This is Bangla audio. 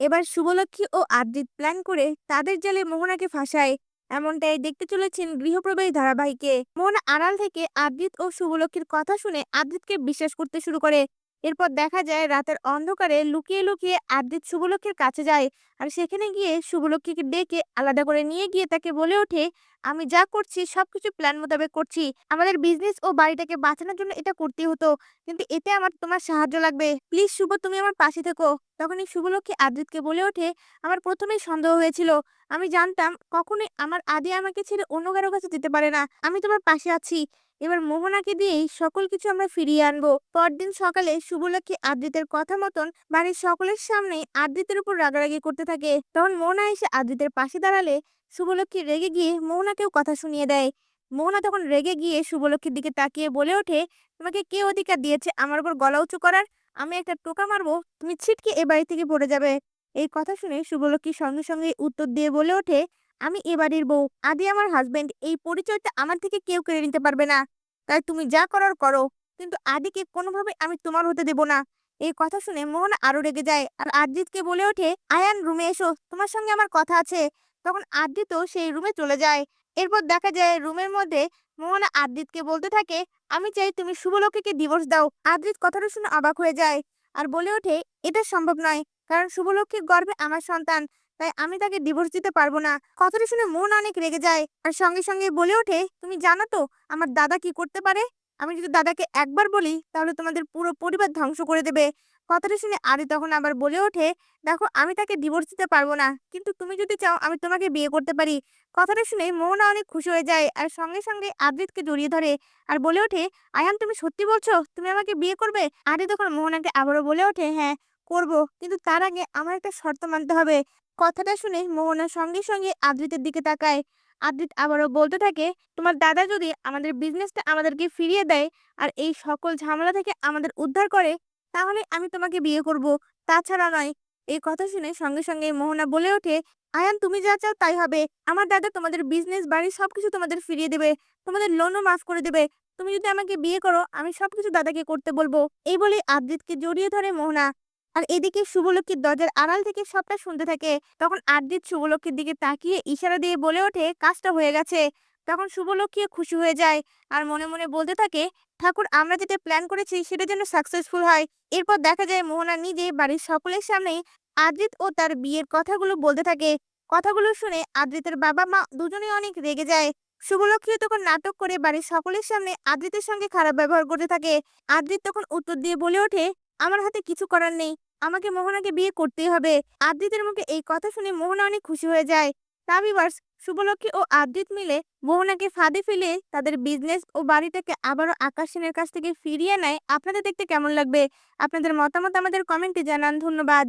এবার শুভলক্ষ্মী ও আদ্রিত প্ল্যান করে তাদের জালে মোহনাকে ফাঁসায়। এমনটাই দেখতে চলেছেন গৃহপ্রবেশ ধারাবাহিকে। মোহনা আড়াল থেকে আদ্রিত ও শুভলক্ষ্মীর কথা শুনে আদ্রিতকে বিশ্বাস করতে শুরু করে। এরপর দেখা যায় রাতের অন্ধকারে লুকিয়ে লুকিয়ে আদ্রিত শুভলক্ষ্মীর কাছে যায় আর সেখানে গিয়ে শুভলক্ষ্মীকে ডেকে আলাদা করে নিয়ে গিয়ে তাকে বলে ওঠে, আমি যা করছি, সবকিছু প্ল্যান মোতাবেক করছি। আমাদের বিজনেস ও বাড়িটাকে বাঁচানোর জন্য এটা করতে হতো। কিন্তু এতে আমার তোমার সাহায্য লাগবে। প্লিজ শুভ, তুমি আমার পাশে থেকো। তখনই শুভলক্ষ্মী আদ্রিতকে বলে ওঠে, আমার প্রথমেই সন্দেহ হয়েছিল। আমি জানতাম কখনোই আমার আদি আমাকে ছেড়ে অন্য কারও কাছে যেতে পারে না। আমি তোমার পাশে আছি। এবার মোহনাকে দিয়েই সকল কিছু আমরা ফিরিয়ে আনব। পরদিন সকালে শুভলক্ষ্মী আদ্রিতের কথা মতন বাড়ির সকলের সামনেই আদ্রিতের উপর রাগারাগি করতে থাকে। তখন মোহনা এসে আদ্রিতের পাশে দাঁড়ালে শুভলক্ষ্মী রেগে গিয়ে মোহনাকেও কথা শুনিয়ে দেয়। মোহনা তখন রেগে গিয়ে শুভলক্ষ্মীর দিকে তাকিয়ে বলে ওঠে, তোমাকে কে অধিকার দিয়েছে আমার উপর গলা উঁচু করার? আমি একটা টোকা মারবো, তুমি ছিটকে এ বাড়ি থেকে পড়ে যাবে। এই কথা শুনে শুভলক্ষ্মী সঙ্গে সঙ্গে উত্তর দিয়ে বলে ওঠে আমি এ বাড়ির বউ। আদি আমার হাজবেন্ড এই পরিচয়টা আমার থেকে কেউ কেড়ে নিতে পারবে না। তাই তুমি যা করার করো, কিন্তু আদিকে কোনোভাবে আমি তোমার হতে দেব না। এই কথা শুনে মোহন আরও রেগে যায়। আর আদ্রিতকে বলে ওঠে, আয়ান, রুমে এসো। তোমার সঙ্গে আমার কথা আছে। তখন আদ্রিতও সেই রুমে চলে যায়। এরপর দেখা যায়, রুমের মধ্যে মোহনা আদ্রিতকে বলতে থাকে, আমি চাই তুমি শুভলক্ষ্মীকে ডিভোর্স দাও। আদ্রিত কথাটা শুনে অবাক হয়ে যায়। আর বলে ওঠে, এটা সম্ভব নয়, কারণ শুভলক্ষ্মীর গর্ভে আমার সন্তান। তাই আমি তাকে ডিভোর্স দিতে পারব না। কথাটা শুনে মন অনেক রেগে যায়। আর সঙ্গে সঙ্গে বলে ওঠে, তুমি জানো তো আমার দাদা কি করতে পারে? আমি যদি দাদাকে একবার বলি, তাহলে তোমাদের পুরো পরিবার ধ্বংস করে দেবে। কথাটা শুনে আদি তখন আবার বলে ওঠে, দেখো, আমি তাকে ডিভোর্স দিতে পারব না, কিন্তু তুমি যদি চাও আমি তোমাকে বিয়ে করতে পারি। কথাটা শুনে মোহনা অনেক খুশি হয়ে যায়। আর সঙ্গে সঙ্গে আদ্রিতকে জড়িয়ে ধরে আর বলে ওঠে, আয়ান, তুমি সত্যি বলছো? তুমি আমাকে বিয়ে করবে? আদি তখন মোহনাকে আবারও বলে ওঠে হ্যাঁ করব, কিন্তু তার আগে আমার একটা শর্ত মানতে হবে। কথাটা শুনে মোহনা সঙ্গে সঙ্গে আদ্রিতের দিকে তাকায়। আদ্রিত আবারও বলতে থাকে, তোমার দাদা যদি আমাদের বিজনেসটা আমাদেরকে ফিরিয়ে দেয় আর এই সকল ঝামেলা থেকে আমাদের উদ্ধার করে, তাহলে আমি তোমাকে বিয়ে করব। তাছাড়া নয়। এই কথা শুনে সঙ্গে সঙ্গে মোহনা বলে ওঠে, আয়ান, তুমি যা চাও তাই হবে। আমার দাদা তোমাদের বিজনেস বাড়ি সবকিছু তোমাদের ফিরিয়ে দেবে, তোমাদের লোনও মাফ করে দেবে। তুমি যদি আমাকে বিয়ে করো, আমি সবকিছু দাদাকে করতে বলব। এই বলে আদ্রিতকে জড়িয়ে ধরে মোহনা। আর এদিকে শুভলক্ষ্মীর দরজার আড়াল থেকে সবটা শুনতে থাকে। তখন আদ্রিত শুভলক্ষ্মীর দিকে তাকিয়ে ইশারা দিয়ে বলে ওঠে, কাজটা হয়ে গেছে। তখন শুভলক্ষ্মী খুশি হয়ে যায় আর মনে মনে বলতে থাকে, ঠাকুর, আমরা যেটা প্ল্যান করেছি সেটা যেন সাকসেসফুল হয়। এরপর দেখা যায় মোহনা নিজে বাড়ির সকলের সামনে আদ্রিত ও তার বিয়ের কথাগুলো বলতে থাকে। কথাগুলো শুনে আদ্রিতের বাবা মা দুজনেই অনেক রেগে যায়। শুভলক্ষ্মী তখন নাটক করে বাড়ির সকলের সামনে আদ্রিতের সঙ্গে খারাপ ব্যবহার করতে থাকে। আদ্রিত তখন উত্তর দিয়ে বলে ওঠে, আমার হাতে কিছু করার নেই। আমাকে মোহনাকে বিয়ে করতেই হবে। আদ্রিতের মুখে এই কথা শুনে মোহনা অনেক খুশি হয়ে যায়। তাবিবার্স শুভলক্ষী শুভলক্ষ্মী ও আদ্রিত মিলে মোহনাকে ফাঁদে ফেলে তাদের বিজনেস ও বাড়িটাকে আবারও আকাশ সেনের কাছ থেকে ফিরিয়ে নেয়। আপনাদের দেখতে কেমন লাগবে? আপনাদের মতামত আমাদের কমেন্টে জানান। ধন্যবাদ।